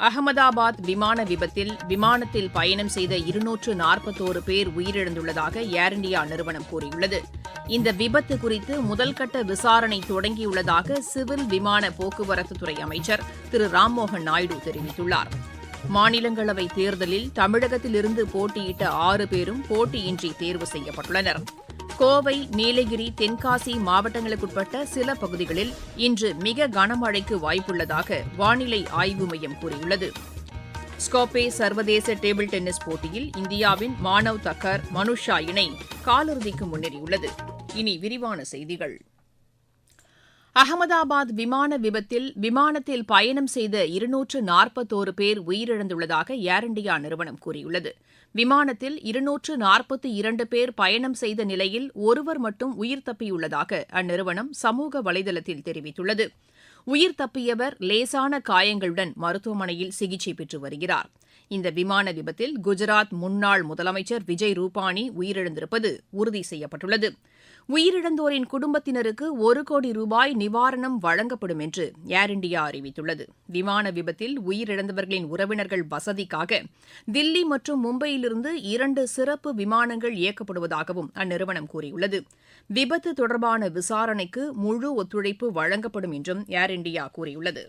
அகமதாபாத் விமான விபத்தில் விமானத்தில் பயணம் செய்த இருநூற்று நாற்பத்தோரு பேர் உயிரிழந்துள்ளதாக ஏர் இண்டியா நிறுவனம் கூறியுள்ளது. இந்த விபத்து குறித்து முதல்கட்ட விசாரணை தொடங்கியுள்ளதாக சிவில் விமான போக்குவரத்துத்துறை அமைச்சர் திரு. ராம்மோகன் நாயுடு தெரிவித்துள்ளார். மாநிலங்களவை தேர்தலில் தமிழகத்திலிருந்து போட்டியிட்ட ஆறு பேரும் போட்டியின்றி தேர்வு செய்யப்பட்டுள்ளனா் கோவை நீலகிரி தென்காசி மாவட்டங்களுக்குட்பட்ட சில பகுதிகளில் இன்று மிக கனமழைக்கு வாய்ப்புள்ளதாக வானிலை ஆய்வு மையம் கூறியுள்ளது. ஸ்கோபே சர்வதேச டேபிள் டென்னிஸ் போட்டியில் இந்தியாவின் மானவ் தக்கர் மனுஷா இணை காலிறுதிக்கு முன்னேறியுள்ளது. இனி விரிவான செய்திகள். அகமதாபாத் விமான விபத்தில் விமானத்தில் பயணம் செய்த இருநூற்று நாற்பத்தோரு பேர் உயிரிழந்துள்ளதாக ஏர் இண்டியா நிறுவனம் கூறியுள்ளது. விமானத்தில் இருநூற்று நாற்பத்தி இரண்டு பேர் பயணம் செய்த நிலையில் ஒருவர் மட்டும் உயிர் தப்பியுள்ளதாக அந்நிறுவனம் சமூக வலைதளத்தில் தெரிவித்துள்ளது. உயிர் தப்பியவர் லேசான காயங்களுடன் மருத்துவமனையில் சிகிச்சை பெற்று வருகிறார். இந்த விமான விபத்தில் குஜராத் முன்னாள் முதலமைச்சர் விஜய் ரூபானி உயிரிழந்திருப்பது உறுதி செய்யப்பட்டுள்ளது. உயிரிழந்தோரின் குடும்பத்தினருக்கு ஒரு கோடி ரூபாய் நிவாரணம் வழங்கப்படும் என்று ஏர் இண்டியா அறிவித்துள்ளது. விமான விபத்தில் உயிரிழந்தவர்களின் உறவினர்கள் வசதிக்காக தில்லி மற்றும் மும்பையிலிருந்து இரண்டு சிறப்பு விமானங்கள் இயக்கப்படுவதாகவும் அந்நிறுவனம் கூறியுள்ளது. விபத்து தொடர்பான விசாரணைக்கு முழு ஒத்துழைப்பு வழங்கப்படும் என்றும் ஏர் இண்டியா கூறியுள்ளது.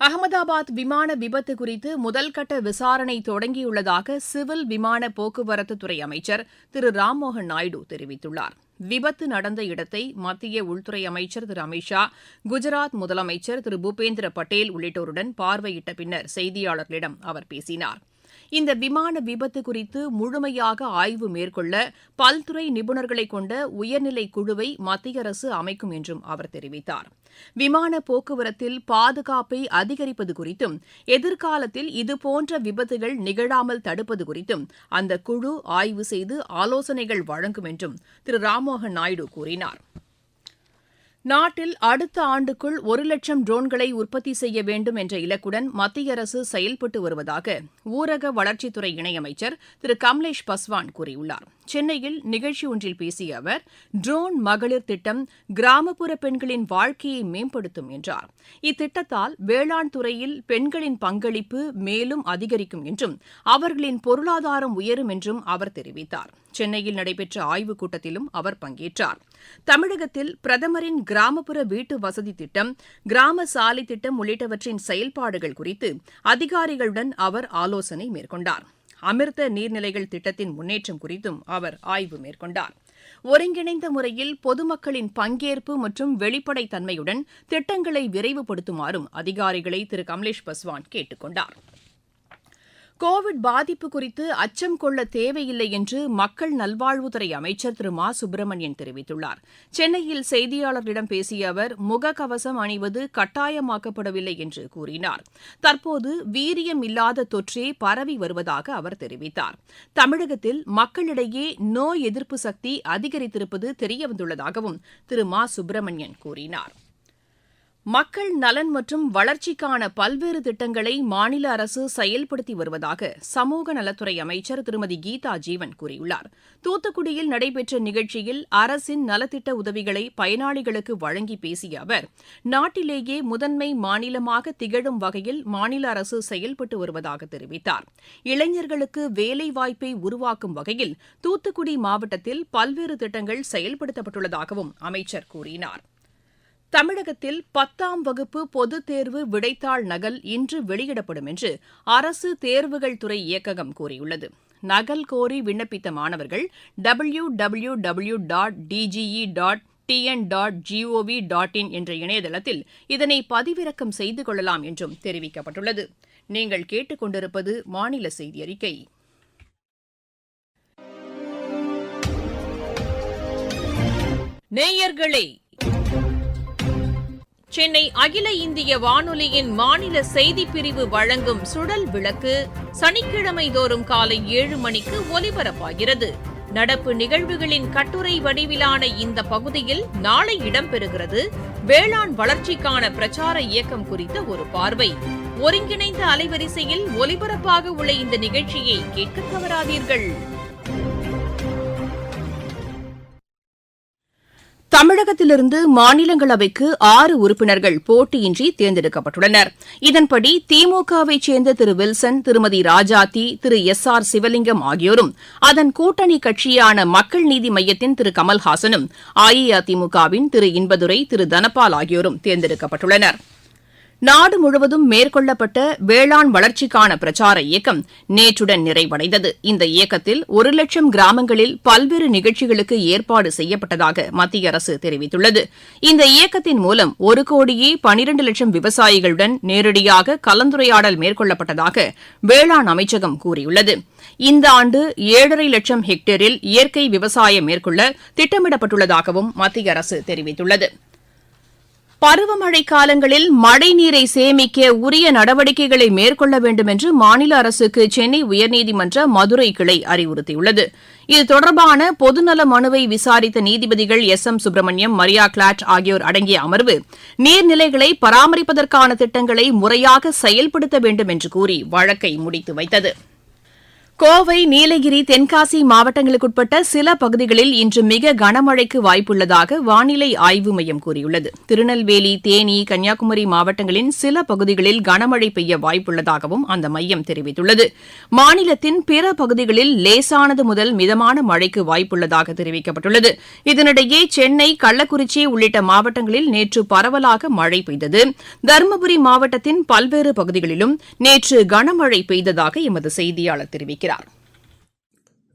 அகமதாபாத் விமான விபத்து குறித்து முதல்கட்ட விசாரணை தொடங்கியுள்ளதாக சிவில் விமான போக்குவரத்துத்துறை அமைச்சர் திரு. ராம்மோகன் நாயுடு தெரிவித்துள்ளார். விபத்து நடந்த இடத்தை மத்திய உள்துறை அமைச்சர் திரு. அமித் ஷா குஜராத் முதலமைச்சர் திரு. பூபேந்திர பட்டேல் உள்ளிட்டோருடன் பார்வையிட்ட பின்னர் செய்தியாளர்களிடம் அவர் பேசினார். இந்த விமான விபத்து குறித்து முழுமையாக ஆய்வு மேற்கொள்ள பல்துறை நிபுணர்களை கொண்ட உயர்நிலை குழுவை மத்திய அரசு அமைக்கும் என்றும் அவர் தெரிவித்தார். விமான போக்குவரத்தில் பாதுகாப்பை அதிகரிப்பது குறித்தும் எதிர்காலத்தில் இதுபோன்ற விபத்துகள் நிகழாமல் தடுப்பது குறித்தும் அந்த குழு ஆய்வு செய்து ஆலோசனைகள் வழங்கும் என்றும் திரு. ராம்மோகன் நாயுடு கூறினார். நாட்டில் அடுத்த ஆண்டுக்குள் ஒரு லட்சம் ட்ரோன்களை உற்பத்தி செய்ய வேண்டும் என்ற இலக்குடன் மத்திய அரசு செயல்பட்டு வருவதாக ஊரக வளர்ச்சித்துறை இணையமைச்சர் திரு கமலேஷ் பஸ்வான் கூறியுள்ளார். சென்னையில் நிகழ்ச்சி ஒன்றில் பேசிய அவர் ட்ரோன் மகளிர் திட்டம் கிராமப்புற பெண்களின் வாழ்க்கையை மேம்படுத்தும் என்றார். இத்திட்டத்தால் வேளாண் துறையில் பெண்களின் பங்களிப்பு மேலும் அதிகரிக்கும் என்றும் அவர்களின் பொருளாதாரம் உயரும் என்றும் அவர் தெரிவித்தார். சென்னையில் நடைபெற்ற ஆய்வுக் கூட்டத்திலும் அவர் பங்கேற்றார். தமிழகத்தில் பிரதமரின் கிராமப்புற வீட்டு வசதி திட்டம் கிராம சாலை திட்டம் உள்ளிட்டவற்றின் செயல்பாடுகள் குறித்து அதிகாரிகளுடன் அவர் ஆலோசனை மேற்கொண்டார். அமிர்த நீர்நிலைகள் திட்டத்தின் முன்னேற்றம் குறித்தும் அவர் ஆய்வு மேற்கொண்டார். ஒருங்கிணைந்த முறையில் பொதுமக்களின் பங்கேற்பு மற்றும் வெளிப்படைத் தன்மையுடன் திட்டங்களை விரைவுபடுத்துமாறும் அதிகாரிகளை திரு. கமலேஷ் பஸ்வான் கேட்டுக் கொண்டாா் கோவிட் பாதிப்பு குறித்து அச்சம் கொள்ள தேவையில்லை என்று மக்கள் நல்வாழ்வுத்துறை அமைச்சர் திரு மா. சுப்பிரமணியன் தெரிவித்துள்ளார். சென்னையில் செய்தியாளர்களிடம் பேசிய அவர் முகக்கவசம் அணிவது கட்டாயமாக்கப்படவில்லை என்று கூறினார். தற்போது வீரியம் இல்லாத தொற்றே பரவி வருவதாக அவர் தெரிவித்தார். தமிழகத்தில் மக்களிடையே நோய் எதிர்ப்பு சக்தி அதிகரித்திருப்பது தெரியவந்துள்ளதாகவும் திரு மா. சுப்பிரமணியன் கூறினார். மக்கள் நலன் மற்றும் வளர்ச்சிக்கான பல்வேறு திட்டங்களை மாநில அரசு செயல்படுத்தி வருவதாக சமூக நலத்துறை அமைச்சர் திருமதி கீதா ஜீவன் கூறியுள்ளார். தூத்துக்குடியில் நடைபெற்ற நிகழ்ச்சியில் அரசின் நலத்திட்ட உதவிகளை பயனாளிகளுக்கு வழங்கி பேசிய அவர் நாட்டிலேயே முதன்மை மாநிலமாக திகழும் வகையில் மாநில அரசு செயல்பட்டு வருவதாக தெரிவித்தார். இளைஞர்களுக்கு வேலைவாய்ப்பை உருவாக்கும் வகையில் தூத்துக்குடி மாவட்டத்தில் பல்வேறு திட்டங்கள் செயல்படுத்தப்பட்டுள்ளதாகவும் அமைச்சர் கூறினார். தமிழகத்தில் பத்தாம் வகுப்பு பொதுத் தேர்வு விடைத்தாள் நகல் இன்று வெளியிடப்படும் என்று அரசு தேர்வுகள் துறை இயக்ககம் கூறியுள்ளது. நகல் கோரி விண்ணப்பித்த மாணவர்கள் W W W dot DGE dot TN dot GOV dot in என்ற இணையதளத்தில் இதனை பதிவிறக்கம் செய்து கொள்ளலாம் என்றும் தெரிவிக்கப்பட்டுள்ளது. நீங்கள் கேட்டுக்கொண்டிருப்பது மாநில செய்தி அறிக்கை. நேயர்களே சென்னை அகில இந்திய வானொலியின் மாநில செய்திப் பிரிவு வழங்கும் சுடல் விளக்கு சனிக்கிழமை தோறும் காலை ஏழு மணிக்கு ஒலிபரப்பாகிறது. நடப்பு நிகழ்வுகளின் கட்டுரை வடிவிலான இந்த பகுதியில் நாளை இடம்பெறுகிறது. வேளாண் வளர்ச்சிக்கான பிரச்சார இயக்கம் குறித்த ஒரு பார்வை. ஒருங்கிணைந்த அலைவரிசையில் ஒலிபரப்பாக உள்ள இந்த நிகழ்ச்சியை கேட்க தவறாதீர்கள். தமிழகத்திலிருந்து மாநிலங்களவைக்கு ஆறு உறுப்பினர்கள் போட்டியின்றி தேர்ந்தெடுக்கப்பட்டுள்ளனர். இதன்படி திமுகவைச் சேர்ந்த Thiru Wilson Thirumathi Rajathi Thiru S R Sivalingam ஆகியோரும் அதன் கூட்டணி கட்சியான மக்கள் நீதி மையத்தின் திரு கமல்ஹாசனும் அஇஅதிமுகவின் திரு இன்பதுரை திரு தனபால் ஆகியோரும் தேர்ந்தெடுக்கப்பட்டுள்ளனா் நாடு முழுவதும் மேற்கொள்ளப்பட்ட வேளாண் வளர்ச்சிக்கான பிரச்சார இயக்கம் நேற்றுடன் நிறைவடைந்தது. இந்த இயக்கத்தில் ஒரு லட்சம் கிராமங்களில் பல்வேறு நிகழ்ச்சிகளுக்கு ஏற்பாடு செய்யப்பட்டதாக மத்திய அரசு தெரிவித்துள்ளது. இந்த இயக்கத்தின் மூலம் ஒரு கோடியே பனிரண்டு லட்சம் விவசாயிகளுடன் நேரடியாக கலந்துரையாடல் மேற்கொள்ளப்பட்டதாக வேளாண் அமைச்சகம் கூறியுள்ளது. இந்த ஆண்டு ஏழரை லட்சம் ஹெக்டேரில் இயற்கை விவசாயம் மேற்கொள்ள திட்டமிடப்பட்டுள்ளதாகவும் மத்திய அரசு தெரிவித்துள்ளது. பருவமழை காலங்களில் மழை நீரை சேமிக்க உரிய நடவடிக்கைகளை மேற்கொள்ள வேண்டும் என்று மாநில அரசுக்கு சென்னை உயர்நீதிமன்ற மதுரை கிளை அறிவுறுத்தியுள்ளது. இது தொடர்பான பொதுநல மனுவை விசாரித்த நீதிபதிகள் எஸ். எம். சுப்பிரமணியம் மரியா கிளாட் ஆகியோர் அடங்கிய அமர்வு நீர்நிலைகளை பராமரிப்பதற்கான திட்டங்களை முறையாக செயல்படுத்த வேண்டும் என்று கூறி வழக்கை முடித்து வைத்தது. கோவை நீலகிரி தென்காசி மாவட்டங்களுக்குட்பட்ட சில பகுதிகளில் இன்று மிக கனமழைக்கு வாய்ப்புள்ளதாக வானிலை ஆய்வு மையம் கூறியுள்ளது. திருநெல்வேலி தேனி கன்னியாகுமரி மாவட்டங்களின் சில பகுதிகளில் கனமழை பெய்ய வாய்ப்புள்ளதாகவும் அந்த மையம் தெரிவித்துள்ளது. மாநிலத்தின் பிற பகுதிகளில் லேசானது முதல் மிதமான மழைக்கு வாய்ப்புள்ளதாக தெரிவிக்கப்பட்டுள்ளது. இதனிடையே சென்னை கள்ளக்குறிச்சி உள்ளிட்ட மாவட்டங்களில் நேற்று பரவலாக மழை பெய்தது. தருமபுரி மாவட்டத்தின் பல்வேறு பகுதிகளிலும் நேற்று கனமழை பெய்ததாக எமது செய்தியாளர் தெரிவிக்கிறார்.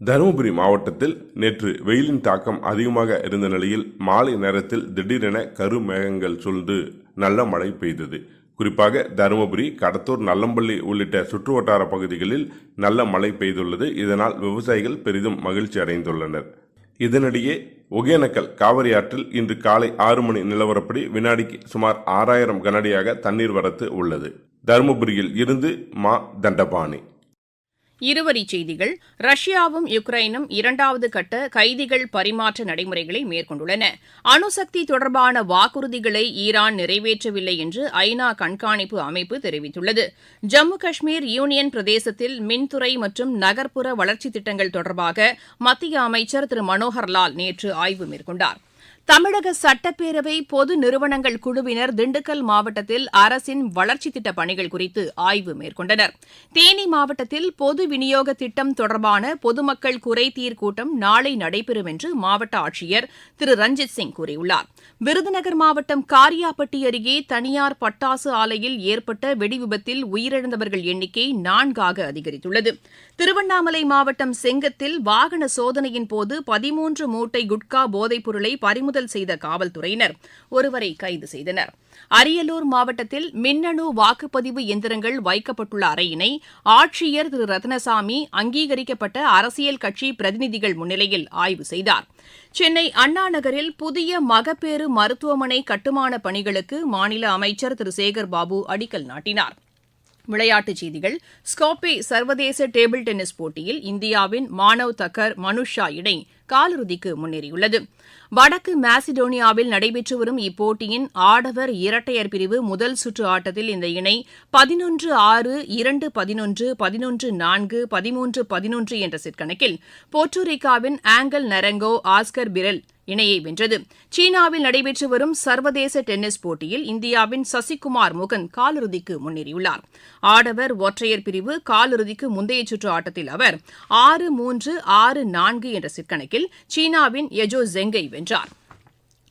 தருமபுரி மாவட்டத்தில் நேற்று வெயிலின் தாக்கம் அதிகமாக இருந்த நிலையில் மாலை நேரத்தில் திடீரென கருமேகங்கள் சூழ்ந்து நல்ல மழை பெய்தது. குறிப்பாக தருமபுரி கடத்தூர் நல்லம்பள்ளி உள்ளிட்ட சுற்றுவட்டார பகுதிகளில் நல்ல மழை பெய்துள்ளது. இதனால் விவசாயிகள் பெரிதும் மகிழ்ச்சி அடைந்துள்ளனர். இதனிடையே ஒகேனக்கல் காவிரி ஆற்றில் இன்று காலை ஆறு மணி நிலவரப்படி வினாடிக்கு சுமார் ஆறாயிரம் கனடியாக தண்ணீர் வரத்து உள்ளது. தருமபுரியில் இருந்து மா. தண்டபாணி. இருவரிச் செய்திகள். ரஷ்யாவும் யுக்ரைனும் இரண்டாவது கட்ட கைதிகள் பரிமாற்ற நடைமுறைகளை மேற்கொண்டுள்ளன. அணுசக்தி தொடர்பான வாக்குறுதிகளை ஈரான் நிறைவேற்றவில்லை என்று ஐநா கண்காணிப்பு அமைப்பு தெரிவித்துள்ளது. ஜம்மு காஷ்மீர் யூனியன் பிரதேசத்தில் மின்துறை மற்றும் நகர்ப்புற வளர்ச்சித் திட்டங்கள் தொடர்பாக மத்திய அமைச்சர் திரு மனோகர்லால் நேற்று ஆய்வு மேற்கொண்டார். தமிழக சட்டப்பேரவை பொது நிறுவனங்கள் குழுவினர் திண்டுக்கல் மாவட்டத்தில் அரசின் வளர்ச்சி திட்டப் பணிகள் குறித்து ஆய்வு மேற்கொண்டனர். தேனி மாவட்டத்தில் பொது விநியோக திட்டம் தொடர்பான பொதுமக்கள் குறைதீர் கூட்டம் நாளை நடைபெறும் என்று மாவட்ட ஆட்சியர் திரு. ரஞ்சித் சிங் கூறியுள்ளார். விருதுநகர் மாவட்டம் காரியாபட்டி அருகே தனியார் பட்டாசு ஆலையில் ஏற்பட்ட வெடிவிபத்தில் உயிரிழந்தவர்கள் எண்ணிக்கை நான்காக அதிகரித்துள்ளது. திருவண்ணாமலை மாவட்டம் செங்கத்தில் வாகன சோதனையின் போது பதிமூன்று மூட்டை குட்கா போதைப் பொருளை பறிமுதல் செய்த காவல்துறையினர் ஒருவரை கைது செய்தனர். அரியலூர் மாவட்டத்தில் மின்னணு வாக்குப்பதிவு எந்திரங்கள் வைக்கப்பட்டுள்ள அறையினை ஆட்சியர் திரு. ரத்னசாமி அங்கீகரிக்கப்பட்ட அரசியல் கட்சி பிரதிநிதிகள் முன்னிலையில் ஆய்வு செய்தார். சென்னை அண்ணா நகரில் புதிய மகப்பேறு மருத்துவமனை கட்டுமான பணிகளுக்கு மாநில அமைச்சர் திரு. சேகர் பாபு அடிக்கல் நாட்டினார். விளையாட்டுச் செய்திகள். ஸ்காப்பே சர்வதேச டேபிள் டென்னிஸ் போட்டியில் இந்தியாவின் மானவ் தக்கர் மனுஷா இணை காலிறுதிக்கு முன்னேறியுள்ளது. வடக்கு மாசிடோனியாவில் நடைபெற்று வரும் இப்போட்டியின் ஆடவர் இரட்டையர் பிரிவு முதல் சுற்று ஆட்டத்தில் இந்த இணை பதினொன்று ஆறு இரண்டு பதினொன்று பதினொன்று நான்கு பதிமூன்று பதினொன்று என்ற செட்கணக்கில் போர்ட்டோரிக்காவின் ஆங்கல் நரங்கோ ஆஸ்கர் பிரெல் இணையை வென்றது. சீனாவில் நடைபெற்று வரும் சர்வதேச டென்னிஸ் போட்டியில் இந்தியாவின் சசிகுமார் முகன் காலிறுதிக்கு முன்னேறியுள்ளார். ஆடவர் ஒற்றையர் பிரிவு காலிறுதிக்கு முந்தைய சுற்று ஆட்டத்தில் அவர் ஆறு மூன்று ஆறு நான்கு என்ற சிற்கணக்கில் சீனாவின் எஜோ ஜெங்கை வென்றார்.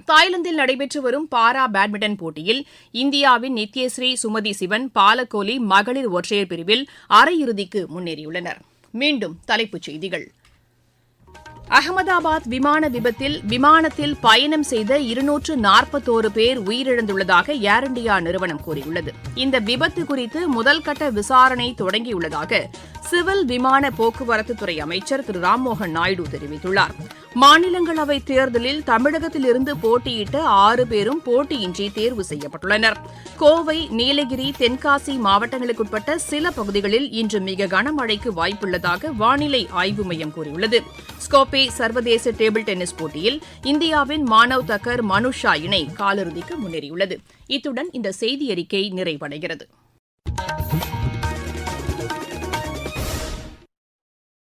தாய்லாந்தில் நடைபெற்று வரும் பாரா பேட்மிண்டன் போட்டியில் இந்தியாவின் நித்யஸ்ரீ சுமதி சிவன் பாலக்கோலி மகளிர் ஒற்றையர் பிரிவில் அரையிறுதிக்கு முன்னேறியுள்ளனர். மீண்டும் தலைப்புச் செய்திகள். அகமதாபாத் விமான விபத்தில் விமானத்தில் பயணம் செய்த இருநூற்று நாற்பத்தோரு பேர் உயிரிழந்துள்ளதாக ஏர் இண்டியா நிறுவனம் கூறியுள்ளது. இந்த விபத்து குறித்து முதல்கட்ட விசாரணை தொடங்கியுள்ளதாக சிவில் விமான போக்குவரத்து துறை அமைச்சர் திரு ராம்மோகன் நாயுடு தெரிவித்துள்ளார். மாநிலங்களவை தேர்தலில் தமிழகத்திலிருந்து போட்டியிட்ட ஆறு பேரும் போட்டியின்றி தேர்வு செய்யப்பட்டுள்ளனர். கோவை நீலகிரி தென்காசி மாவட்டங்களுக்குட்பட்ட சில பகுதிகளில் இன்று மிக கனமழைக்கு வாய்ப்புள்ளதாக வானிலை ஆய்வு மையம் கூறியுள்ளது. ஸ்கோபே சர்வதேச டேபிள் டென்னிஸ் போட்டியில் இந்தியாவின் மானவ் தக்கர் மனுஷா இணை காலிறுதிக்கு முன்னேறியுள்ளது. இத்துடன் இந்த செய்தியறிக்கை நிறைவடைகிறது.